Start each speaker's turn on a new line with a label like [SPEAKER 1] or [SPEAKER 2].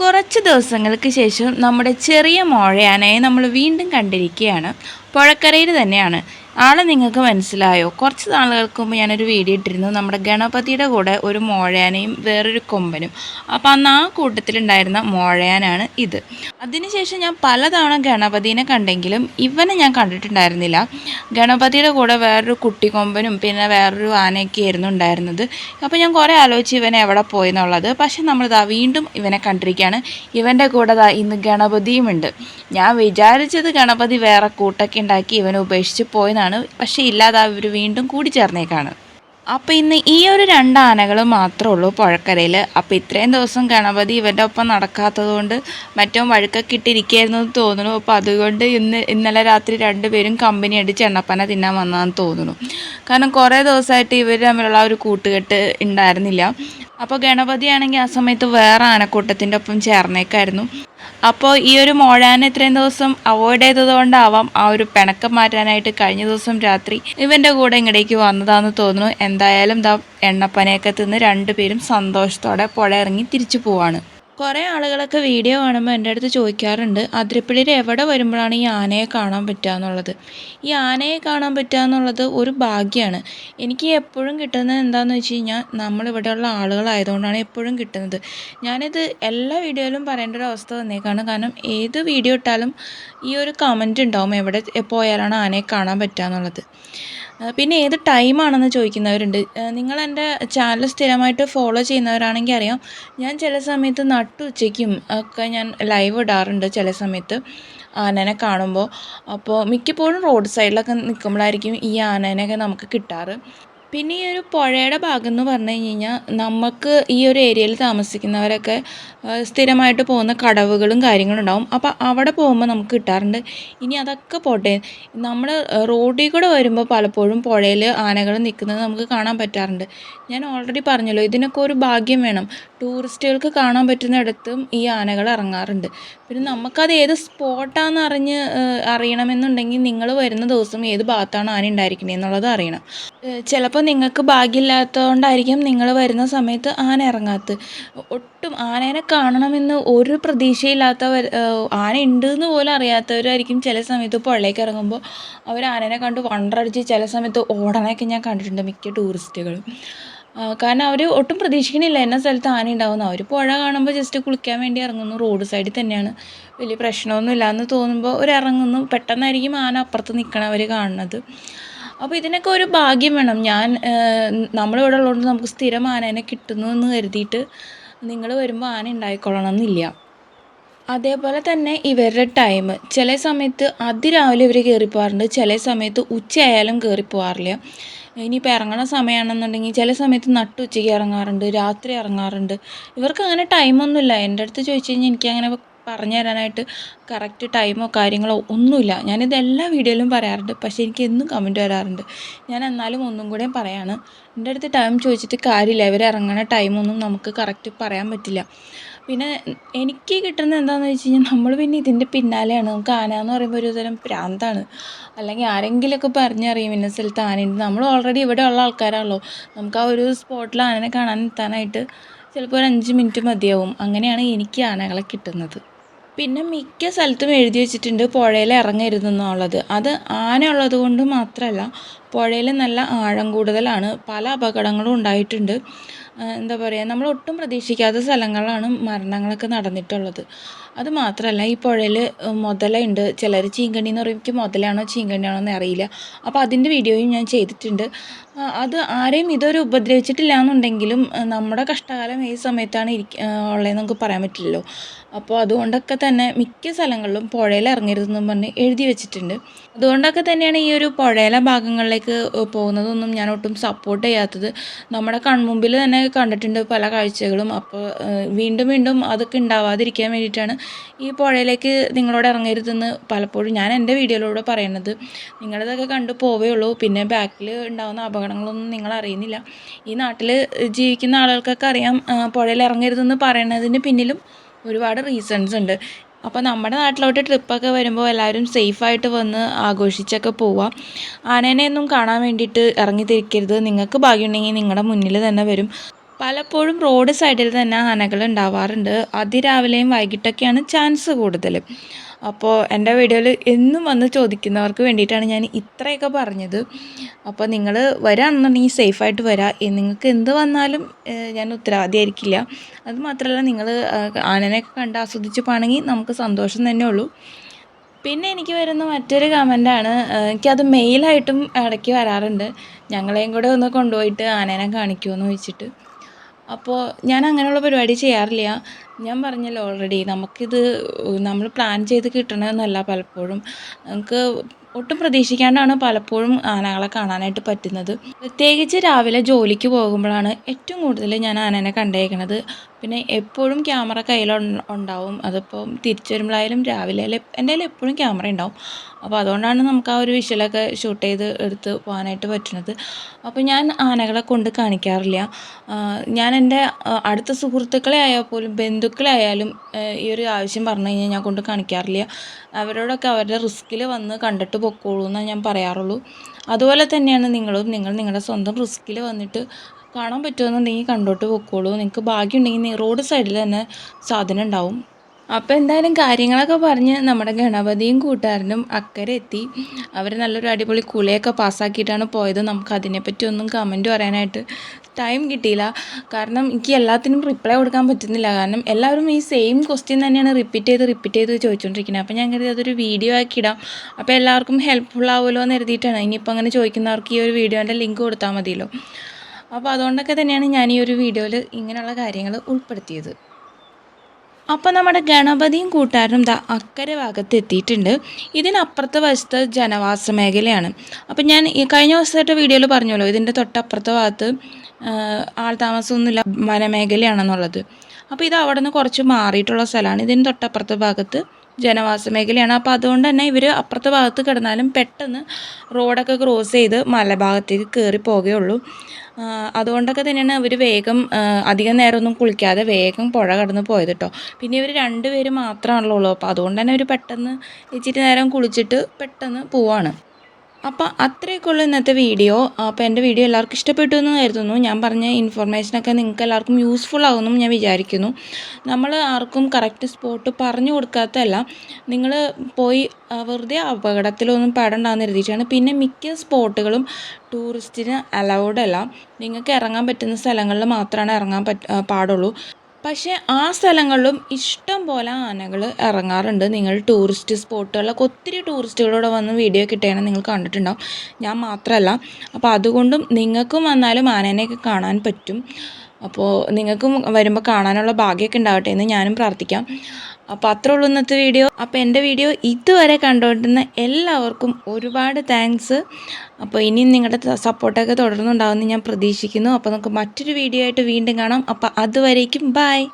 [SPEAKER 1] കുറച്ച് ദിവസങ്ങൾക്ക് ശേഷം നമ്മുടെ ചെറിയ മോഴയാനയെ നമ്മൾ വീണ്ടും കണ്ടിരിക്കുകയാണ്. പുഴക്കരയിൽ തന്നെയാണ്. ആളെ നിങ്ങൾക്ക് മനസ്സിലായോ? കുറച്ച് നാളുകൾക്ക് മുമ്പ് ഞാനൊരു വീഡിയോ ഇട്ടിരുന്നു. നമ്മുടെ ഗണപതിയുടെ കൂടെ ഒരു മോഴയാനയും വേറൊരു കൊമ്പനും. അപ്പോൾ അന്ന് ആ കൂട്ടത്തിലുണ്ടായിരുന്ന മോഴയാനാണ് ഇത്. അതിനുശേഷം ഞാൻ പലതവണ ഗണപതിനെ കണ്ടെങ്കിലും ഇവനെ ഞാൻ കണ്ടിട്ടുണ്ടായിരുന്നില്ല. ഗണപതിയുടെ കൂടെ വേറൊരു കുട്ടിക്കൊമ്പനും പിന്നെ വേറൊരു ആനയൊക്കെ ആയിരുന്നു ഉണ്ടായിരുന്നത്. അപ്പോൾ ഞാൻ കുറേ ആലോചിച്ച് ഇവനെ എവിടെ പോയി എന്നുള്ളത്. പക്ഷേ നമ്മളിതാ വീണ്ടും ഇവനെ കണ്ടിരിക്കുകയാണ്. ഇവന്റെ കൂടെ ദാ ഇന്ന് ഗണപതിയുമുണ്ട്. ഞാൻ വിചാരിച്ചത് ഗണപതി വേറെ കൂട്ടൊക്കെ ഉണ്ടാക്കി ഇവനെ ഉപേക്ഷിച്ച് പോയെന്നാണ് പക്ഷേ ഇല്ലാതെ അവർ വീണ്ടും കൂടി ചേർന്നേക്കാണ്. അപ്പോൾ ഇന്ന് ഈ ഒരു രണ്ട് ആനകൾ മാത്രമേ ഉള്ളൂ പുഴക്കരയിൽ അപ്പോൾ ഇത്രയും ദിവസം ഗണപതി ഇവന്റെ ഒപ്പം നടക്കാത്തത് കൊണ്ട് മറ്റോ വഴുക്കൊക്കെ ഇട്ടിരിക്കുകയായിരുന്നു എന്ന് തോന്നുന്നു. അപ്പോൾ അതുകൊണ്ട് ഇന്ന് ഇന്നലെ രാത്രി രണ്ടുപേരും കമ്പനി അടിച്ച് എണ്ണപ്പന തിന്നാൻ വന്നതെന്ന് തോന്നുന്നു. കാരണം കുറേ ദിവസമായിട്ട് ഇവർ തമ്മിലുള്ള ഒരു കൂട്ടുകെട്ട് ഉണ്ടായിരുന്നില്ല. അപ്പോൾ ഗണപതി ആണെങ്കിൽ ആ സമയത്ത് വേറെ ആനക്കൂട്ടത്തിന്റെ ഒപ്പം ചേർന്നേക്കായിരുന്നു. അപ്പോൾ ഈ ഒരു മോഴാനെ ഇത്രയും ദിവസം അവോയ്ഡ് ചെയ്തതുകൊണ്ടാവാം ആ ഒരു പിണക്കം മാറ്റാനായിട്ട് കഴിഞ്ഞ ദിവസം രാത്രി ഇവന്റെ കൂടെ ഇങ്ങടേക്ക് വന്നതാണെന്ന് തോന്നുന്നു. എന്തായാലും ദാ എണ്ണപ്പനയൊക്കെ തിന്ന് രണ്ടുപേരും സന്തോഷത്തോടെ പുഴ ഇറങ്ങി തിരിച്ചു പോവാണ്. കുറേ ആളുകളൊക്കെ വീഡിയോ കാണുമ്പോൾ എന്റെ അടുത്ത് ചോദിക്കാറുണ്ട് അതിരപ്പള്ളിയിൽ എവിടെ വരുമ്പോഴാണ് ഈ ആനയെ കാണാൻ പറ്റുക എന്നുള്ളത്? ഈ ആനയെ കാണാൻ പറ്റുക എന്നുള്ളത് ഒരു ഭാഗ്യമാണ് എനിക്ക് എപ്പോഴും കിട്ടുന്നത് എന്താണെന്ന് വെച്ച് കഴിഞ്ഞാൽ നമ്മളിവിടെയുള്ള ആളുകളായതുകൊണ്ടാണ് എപ്പോഴും കിട്ടുന്നത്. ഞാനിത് എല്ലാ വീഡിയോയിലും പറയേണ്ട ഒരു അവസ്ഥ വന്നേക്കാണ്. കാരണം ഏത് വീഡിയോ ഇട്ടാലും ഈ ഒരു കമന്റ് ഉണ്ടാവും എവിടെ പോയാലാണ് ആനയെ കാണാൻ പറ്റുക എന്നുള്ളത്? പിന്നെ ഏത് ടൈമാണെന്ന് ചോദിക്കുന്നവരുണ്ട്. നിങ്ങൾ എന്റെ ചാനൽ സ്ഥിരമായിട്ട് ഫോളോ ചെയ്യുന്നവരാണെങ്കിൽ അറിയാം ഞാൻ ചില സമയത്ത് നട്ടു നട്ടുച്ചയ്ക്കും ഒക്കെ ഞാൻ ലൈവ് ഇടാറുണ്ട് ചില സമയത്ത് ആനനെ കാണുമ്പോൾ. അപ്പോൾ മിക്കപ്പോഴും റോഡ് സൈഡിലൊക്കെ നിൽക്കുമ്പോഴായിരിക്കും ഈ ആനേനെയൊക്കെ നമുക്ക് കിട്ടാറ്. പിന്നെ ഈ ഒരു പുഴയുടെ ഭാഗം എന്ന് പറഞ്ഞു കഴിഞ്ഞ് കഴിഞ്ഞാൽ നമുക്ക് ഈ ഒരു ഏരിയയിൽ താമസിക്കുന്നവരൊക്കെ സ്ഥിരമായിട്ട് പോകുന്ന കടവുകളും കാര്യങ്ങളും ഉണ്ടാവും. അപ്പോൾ അവിടെ പോകുമ്പോൾ നമുക്ക് കിട്ടാറുണ്ട്. ഇനി അതൊക്കെ പോട്ടെ നമ്മൾ റോഡിൽ കൂടെ വരുമ്പോൾ പലപ്പോഴും പുഴയിൽ ആനകൾ നിൽക്കുന്നത് നമുക്ക് കാണാൻ പറ്റാറുണ്ട്. ഞാൻ ഓൾറെഡി പറഞ്ഞല്ലോ ഇതിനൊക്കെ ഒരു ഭാഗ്യം വേണം. ടൂറിസ്റ്റുകൾക്ക് കാണാൻ പറ്റുന്നിടത്തും ഈ ആനകൾ ഇറങ്ങാറുണ്ട്. പിന്നെ നമുക്കത് ഏത് സ്പോട്ടാണെന്ന് അറിഞ്ഞ് അറിയണമെന്നുണ്ടെങ്കിൽ നിങ്ങൾ വരുന്ന ദിവസം ഏത് ഭാഗത്താണ് ആന ഉണ്ടായിരിക്കുന്നത് എന്നുള്ളത് അറിയണം. ചിലപ്പോൾ നിങ്ങൾക്ക് ഭാഗ്യമില്ലാത്തതുകൊണ്ടായിരിക്കും നിങ്ങൾ വരുന്ന സമയത്ത് ആന ഇറങ്ങാത്തത്. ഒട്ടും ആനേനെ കാണണമെന്ന് ഒരു പ്രതീക്ഷയില്ലാത്തവർ ആന ഉണ്ട് എന്ന് പോലും അറിയാത്തവരായിരിക്കും ചില സമയത്ത് പുഴയിലേക്ക് ഇറങ്ങുമ്പോൾ അവർ ആനേനെ കണ്ട് വണ്ടടിച്ച് ചില സമയത്ത് ഓടണയൊക്കെ ഞാൻ കണ്ടിട്ടുണ്ട് മിക്ക ടൂറിസ്റ്റുകളും. കാരണം അവർ ഒട്ടും പ്രതീക്ഷിക്കണില്ല എന്ന സ്ഥലത്ത് ആന ഉണ്ടാവുന്നു അവർ പുഴ കാണുമ്പോൾ ജസ്റ്റ് കുളിക്കാൻ വേണ്ടി ഇറങ്ങുന്നു. റോഡ് സൈഡിൽ തന്നെയാണ്. വലിയ പ്രശ്നമൊന്നുമില്ല എന്ന് തോന്നുമ്പോൾ ഒരു ഇറങ്ങുന്നു. പെട്ടെന്നായിരിക്കും ആന അപ്പുറത്ത് നിൽക്കണവർ കാണുന്നത്. അപ്പോൾ ഇതിനൊക്കെ ഒരു ഭാഗ്യം വേണം. ഞാൻ നമ്മളിവിടെ ഉള്ളതുകൊണ്ട് നമുക്ക് സ്ഥിരം ആനേനെ കിട്ടുന്നു എന്ന് കരുതിയിട്ട് നിങ്ങൾ വരുമ്പോൾ ആന ഉണ്ടായിക്കൊള്ളണം എന്നില്ല അതേപോലെ തന്നെ ഇവരുടെ ടൈം ചില സമയത്ത് അതിരാവിലെ ഇവർ കയറിപ്പോകാറുണ്ട് ചില സമയത്ത് ഉച്ചയായാലും കയറിപ്പോകാറില്ല ഇനിയിപ്പോൾ ഇറങ്ങണ സമയമാണെന്നുണ്ടെങ്കിൽ ചില സമയത്ത് നട്ടുച്ചയ്ക്ക് ഇറങ്ങാറുണ്ട് രാത്രി ഇറങ്ങാറുണ്ട് ഇവർക്ക് അങ്ങനെ ടൈമൊന്നുമില്ല എന്റെ അടുത്ത് ചോദിച്ചു കഴിഞ്ഞാൽ എനിക്കങ്ങനെ പറഞ്ഞു തരാനായിട്ട് കറക്റ്റ് ടൈമോ കാര്യങ്ങളോ ഒന്നുമില്ല. ഞാനിത് എല്ലാ വീഡിയോയിലും പറയാറുണ്ട്. പക്ഷേ എനിക്ക് എന്നും കമന്റ് വരാറുണ്ട്. ഞാൻ എന്നാലും ഒന്നും കൂടെ പറയാണ്. എന്റെ അടുത്ത് ടൈം ചോദിച്ചിട്ട് കാര്യമില്ല. ഇവർ ഇറങ്ങണ ടൈമൊന്നും നമുക്ക് കറക്റ്റ് പറയാൻ പറ്റില്ല. പിന്നെ എനിക്ക് കിട്ടുന്നത് എന്താണെന്ന് വെച്ച് കഴിഞ്ഞാൽ നമ്മൾ പിന്നെ ഇതിന്റെ പിന്നാലെയാണ്. നമുക്ക് ആന എന്ന് പറയുമ്പോൾ ഒരുതരം പ്രാന്താണ്. അല്ലെങ്കിൽ ആരെങ്കിലുമൊക്കെ പറഞ്ഞറിയും ഇന്ന സ്ഥലത്ത് ആനയുണ്ട്. നമ്മൾ ഓൾറെഡി ഇവിടെ ഉള്ള ആൾക്കാരാണല്ലോ. നമുക്ക് ആ ഒരു സ്പോട്ടിൽ ആനനെ കാണാൻ എത്താനായിട്ട് ചിലപ്പോൾ ഒരു അഞ്ച് മിനിറ്റ് മതിയാവും. അങ്ങനെയാണ് എനിക്ക് ആനകളെ കിട്ടുന്നത്. പിന്നെ മിക്ക സ്ഥലത്തും എഴുതി വെച്ചിട്ടുണ്ട് പുഴയിൽ ഇറങ്ങരുതെന്നുള്ളത്. അത് ആന ഉള്ളത് കൊണ്ട് മാത്രമല്ല പുഴയിൽ നല്ല ആഴം കൂടുതലാണ് പല അപകടങ്ങളും ഉണ്ടായിട്ടുണ്ട്. എന്താ പറയുക നമ്മൾ ഒട്ടും പ്രതീക്ഷിക്കാത്ത സ്ഥലങ്ങളിലാണ് മരണങ്ങളൊക്കെ നടന്നിട്ടുള്ളത്. അത് മാത്രമല്ല ഈ പുഴയിൽ മുതലുണ്ട് ചിലർ ചീങ്കണ്ണി എന്ന് പറയും എനിക്ക് മുതലാണോ ചീങ്കണ്ണിയാണോ എന്ന് അറിയില്ല. അപ്പോൾ അതിന്റെ വീഡിയോയും ഞാൻ ചെയ്തിട്ടുണ്ട്. അത് ആരെയും ഇതുവരെ ഉപദ്രവിച്ചിട്ടില്ല എന്നുണ്ടെങ്കിലും നമ്മുടെ കഷ്ടകാലം ഏത് സമയത്താണ് ഇരിക്ക ഉള്ളതെന്ന് നമുക്ക് പറയാൻ പറ്റില്ലല്ലോ. അപ്പോൾ അതുകൊണ്ടൊക്കെ തന്നെ മിക്ക സ്ഥലങ്ങളിലും പുഴയിൽ ഇറങ്ങരുതെന്നും പറഞ്ഞ് എഴുതി വെച്ചിട്ടുണ്ട്. അതുകൊണ്ടൊക്കെ തന്നെയാണ് ഈ ഒരു പുഴയിലെ ഭാഗങ്ങളിലേക്ക് പോകുന്നതൊന്നും ഞാൻ ഒട്ടും സപ്പോർട്ട് ചെയ്യാത്തത്. നമ്മുടെ കൺമുമ്പിൽ തന്നെ കണ്ടിട്ടുണ്ട് പല കാഴ്ചകളും. അപ്പോൾ വീണ്ടും വീണ്ടും അതൊക്കെ ഉണ്ടാവാതിരിക്കാൻ വേണ്ടിയിട്ടാണ് ഈ പുഴയിലേക്ക് നിങ്ങളോട് ഇറങ്ങരുതെന്ന് പലപ്പോഴും ഞാൻ എന്റെ വീഡിയോയിലൂടെ പറയുന്നത് നിങ്ങളിതൊക്കെ കണ്ടു പോവേ ഉള്ളൂ. പിന്നെ ബാക്കിൽ ഉണ്ടാകുന്ന അപകടങ്ങളൊന്നും നിങ്ങൾ അറിയുന്നില്ല. ഈ നാട്ടിൽ ജീവിക്കുന്ന ആളുകൾക്കൊക്കെ അറിയാം പുഴയിൽ ഇറങ്ങരുതെന്ന് പറയുന്നതിന് പിന്നിലും ഒരുപാട് റീസൺസ് ഉണ്ട്. അപ്പോൾ നമ്മുടെ നാട്ടിലോട്ട് ട്രിപ്പൊക്കെ വരുമ്പോൾ എല്ലാവരും സേഫായിട്ട് വന്ന് ആഘോഷിച്ചൊക്കെ പോവാം. ആനേനെയൊന്നും കാണാൻ വേണ്ടിയിട്ട് ഇറങ്ങി തിരിക്കരുത്. നിങ്ങൾക്ക് ഭാഗ്യമുണ്ടെങ്കിൽ നിങ്ങളുടെ മുന്നിൽ തന്നെ വരും. പലപ്പോഴും റോഡ് സൈഡിൽ തന്നെ ആനകൾ ഉണ്ടാവാറുണ്ട്. അതിരാവിലെയും വൈകിട്ടൊക്കെയാണ് ചാൻസ് കൂടുതൽ. അപ്പോൾ എന്റെ വീഡിയോയിൽ എന്നും വന്ന് ചോദിക്കുന്നവർക്ക് വേണ്ടിയിട്ടാണ് ഞാൻ ഇത്രയൊക്കെ പറഞ്ഞത്. അപ്പോൾ നിങ്ങൾ വരാണെന്നുണ്ടെങ്കിൽ സേഫായിട്ട് വരാം. നിങ്ങൾക്ക് എന്ത് വന്നാലും ഞാൻ ഉത്തരവാദിയായിരിക്കില്ല. അത് മാത്രമല്ല നിങ്ങൾ ആനനെയൊക്കെ കണ്ട് ആസ്വദിച്ച് പോകണമെങ്കിൽ നമുക്ക് സന്തോഷം തന്നെ ഉള്ളൂ. പിന്നെ എനിക്ക് വരുന്ന മറ്റൊരു കമന്റാണ് എനിക്കത് മെയിലായിട്ടും ഇടയ്ക്ക് വരാറുണ്ട്. ഞങ്ങളെയും കൂടെ ഒന്ന് കൊണ്ടുപോയിട്ട് ആനേനെ കാണിക്കുമോ എന്ന് ചോദിച്ചിട്ട്. അപ്പോൾ ഞാൻ അങ്ങനെയുള്ള പരിപാടി ചെയ്യാറില്ല. ഞാൻ പറഞ്ഞല്ലോ ഓൾറെഡി നമുക്കിത് നമ്മൾ പ്ലാൻ ചെയ്ത് കിട്ടണമെന്നല്ല പലപ്പോഴും. നമുക്ക് ഒട്ടും പ്രതീക്ഷിക്കാണ്ടാണ് പലപ്പോഴും ആനകളെ കാണാനായിട്ട് പറ്റുന്നത്. പ്രത്യേകിച്ച് രാവിലെ ജോലിക്ക് പോകുമ്പോഴാണ് ഏറ്റവും കൂടുതൽ ഞാൻ ആനേനെ കണ്ടേക്കണത്. പിന്നെ എപ്പോഴും ക്യാമറ കയ്യിൽ ഉണ്ടാവും. അതിപ്പോൾ തിരിച്ചു വരുമ്പോഴായാലും രാവിലെ എന്റെ കയ്യിൽ എപ്പോഴും ക്യാമറ ഉണ്ടാവും. അപ്പോൾ അതുകൊണ്ടാണ് നമുക്ക് ആ ഒരു വിഷ്വലൊക്കെ ഷൂട്ട് ചെയ്ത് എടുത്ത് പോകാനായിട്ട് പറ്റുന്നത്. അപ്പോൾ ഞാൻ ആനകളെ കൊണ്ട് കാണിക്കാറില്ല. ഞാൻ എന്റെ അടുത്ത സുഹൃത്തുക്കളെ ആയാൽ പോലും ബന്ധുക്കളെ ആയാലും ഈ ഒരു ആവശ്യം പറഞ്ഞു കഴിഞ്ഞാൽ ഞാൻ കൊണ്ട് കാണിക്കാറില്ല. അവരോടൊക്കെ അവരുടെ റിസ്കിൽ വന്ന് കണ്ടിട്ട് പൊക്കോളൂ എന്നാണ് ഞാൻ പറയാറുള്ളൂ. അതുപോലെ തന്നെയാണ് നിങ്ങളും നിങ്ങൾ നിങ്ങളുടെ സ്വന്തം റിസ്കിൽ വന്നിട്ട് കാണാൻ പറ്റുമെന്നുണ്ടെങ്കിൽ കണ്ടോട്ട് പൊക്കോളൂ നിങ്ങൾക്ക് ഭാഗ്യമുണ്ടെങ്കിൽ റോഡ് സൈഡിൽ തന്നെ സാധനം ഉണ്ടാവും. അപ്പോൾ എന്തായാലും കാര്യങ്ങളൊക്കെ പറഞ്ഞ് നമ്മുടെ ഗണപതിയും കൂട്ടുകാരനും അക്കരെ എത്തി. അവർ നല്ലൊരു അടിപൊളി കുളിയൊക്കെ പാസ്സാക്കിയിട്ടാണ് പോയത്. നമുക്ക് അതിനെപ്പറ്റി ഒന്നും കമന്റ് പറയാനായിട്ട് ടൈം കിട്ടിയില്ല. കാരണം എനിക്ക് എല്ലാത്തിനും റിപ്ലൈ കൊടുക്കാൻ പറ്റുന്നില്ല. കാരണം എല്ലാവരും ഈ സെയിം ക്വസ്റ്റ്യൻ തന്നെയാണ് റിപ്പീറ്റ് ചെയ്ത് റിപ്പീറ്റ് ചെയ്ത് ചോദിച്ചുകൊണ്ടിരിക്കുന്നത് അപ്പോൾ ഞാൻ കരുതി അതൊരു വീഡിയോ ആക്കി ഇടാം. അപ്പോൾ എല്ലാവർക്കും ഹെൽപ്ഫുൾ ആവുമല്ലോ എന്ന് കരുതിയിട്ടാണ്. ഇനിയിപ്പോൾ അങ്ങനെ ചോദിക്കുന്നവർക്ക് ഈ ഒരു വീഡിയോന്റെ ലിങ്ക് കൊടുത്താൽ മതിയല്ലോ. അപ്പോൾ അതുകൊണ്ടൊക്കെ തന്നെയാണ് ഞാൻ ഈ ഒരു വീഡിയോയിൽ ഇങ്ങനെയുള്ള കാര്യങ്ങൾ ഉൾപ്പെടുത്തിയത്. അപ്പോൾ നമ്മുടെ ഗണപതിയും കൂട്ടുകാരനും ദാ അക്കരെ ഭാഗത്ത് എത്തിയിട്ടുണ്ട്. ഇതിനപ്പുറത്തെ വശത്ത് ജനവാസ മേഖലയാണ്. അപ്പോൾ ഞാൻ ഈ കഴിഞ്ഞ ദിവസത്തെ വീഡിയോയിൽ പറഞ്ഞല്ലോ ഇതിന്റെ തൊട്ടപ്പുറത്തെ ഭാഗത്ത് ആൾ താമസമൊന്നുമില്ല വനമേഖലയാണെന്നുള്ളത്. അപ്പോൾ ഇത് അവിടെ നിന്ന് കുറച്ച് മാറിയിട്ടുള്ള സ്ഥലമാണ്. ഇതിന് തൊട്ടപ്പുറത്തെ ഭാഗത്ത് ജനവാസ മേഖലയാണ്. അപ്പോൾ അതുകൊണ്ട് തന്നെ ഇവർ അപ്പുറത്തെ ഭാഗത്ത് കിടന്നാലും പെട്ടെന്ന് റോഡൊക്കെ ക്രോസ് ചെയ്ത് മലഭാഗത്തേക്ക് കയറി പോകുകയുള്ളൂ അതുകൊണ്ടൊക്കെ തന്നെയാണ് അവർ വേഗം അധികം നേരമൊന്നും കുളിക്കാതെ വേഗം പുഴ കടന്ന് പോയത് കേട്ടോ പിന്നെ ഇവർ രണ്ട് പേര് മാത്രമാണല്ലോ ഉള്ളൂ. അപ്പോൾ അതുകൊണ്ട് തന്നെ അവർ പെട്ടെന്ന് ഇച്ചിരി നേരം കുളിച്ചിട്ട് പെട്ടെന്ന് പോവാണ്. അപ്പോൾ അത്രയൊക്കെ ഉള്ളൂ ഇന്നത്തെ വീഡിയോ. അപ്പോൾ എന്റെ വീഡിയോ എല്ലാവർക്കും ഇഷ്ടപ്പെട്ടു എന്ന് കരുതുന്നു. ഞാൻ പറഞ്ഞ ഇൻഫർമേഷനൊക്കെ നിങ്ങൾക്ക് എല്ലാവർക്കും യൂസ്ഫുൾ ആകുമെന്നും ഞാൻ വിചാരിക്കുന്നു. നമ്മൾ ആർക്കും കറക്റ്റ് സ്പോട്ട് പറഞ്ഞു കൊടുക്കാത്തതല്ല. നിങ്ങൾ പോയി വെറുതെ അപകടത്തിലൊന്നും പെടണ്ടെന്ന് എഴുതിയിട്ടാണ് പിന്നെ മിക്ക സ്പോട്ടുകളും ടൂറിസ്റ്റിന് അലൗഡ് അല്ല. നിങ്ങൾക്ക് ഇറങ്ങാൻ പറ്റുന്ന സ്ഥലങ്ങളിൽ മാത്രമാണ് ഇറങ്ങാൻ പറ്റ പാടുള്ളൂ. പക്ഷേ ആ സ്ഥലങ്ങളിലും ഇഷ്ടം പോലെ ആനകൾ ഇറങ്ങാറുണ്ട്. നിങ്ങൾ ടൂറിസ്റ്റ് സ്പോട്ടുകളിലൊക്കെ ഒത്തിരി ടൂറിസ്റ്റുകളോട് വന്ന് വീഡിയോ കിട്ടിയാണ് നിങ്ങൾ കണ്ടിട്ടുണ്ടാവും. ഞാൻ മാത്രമല്ല അപ്പോൾ അതുകൊണ്ടും നിങ്ങൾക്കും വന്നാലും ആനേനെയൊക്കെ കാണാൻ പറ്റും. അപ്പോൾ നിങ്ങൾക്കും വരുമ്പോൾ കാണാനുള്ള ഭാഗ്യമൊക്കെ ഉണ്ടാവട്ടെ എന്ന് ഞാനും പ്രാർത്ഥിക്കാം. അപ്പോൾ അത്രേ ഉള്ളൂ ഇന്നത്തെ വീഡിയോ. അപ്പോൾ എന്റെ വീഡിയോ ഇതുവരെ കണ്ടുകൊണ്ടിരുന്ന എല്ലാവർക്കും ഒരുപാട് താങ്ക്സ്. അപ്പോൾ ഇനിയും നിങ്ങളുടെ സപ്പോർട്ടൊക്കെ തുടർന്നുണ്ടാവുമെന്ന് ഞാൻ പ്രതീക്ഷിക്കുന്നു. അപ്പോൾ നമുക്ക് മറ്റൊരു വീഡിയോ ആയിട്ട് വീണ്ടും കാണാം. അപ്പോൾ അതുവരേക്കും ബായ്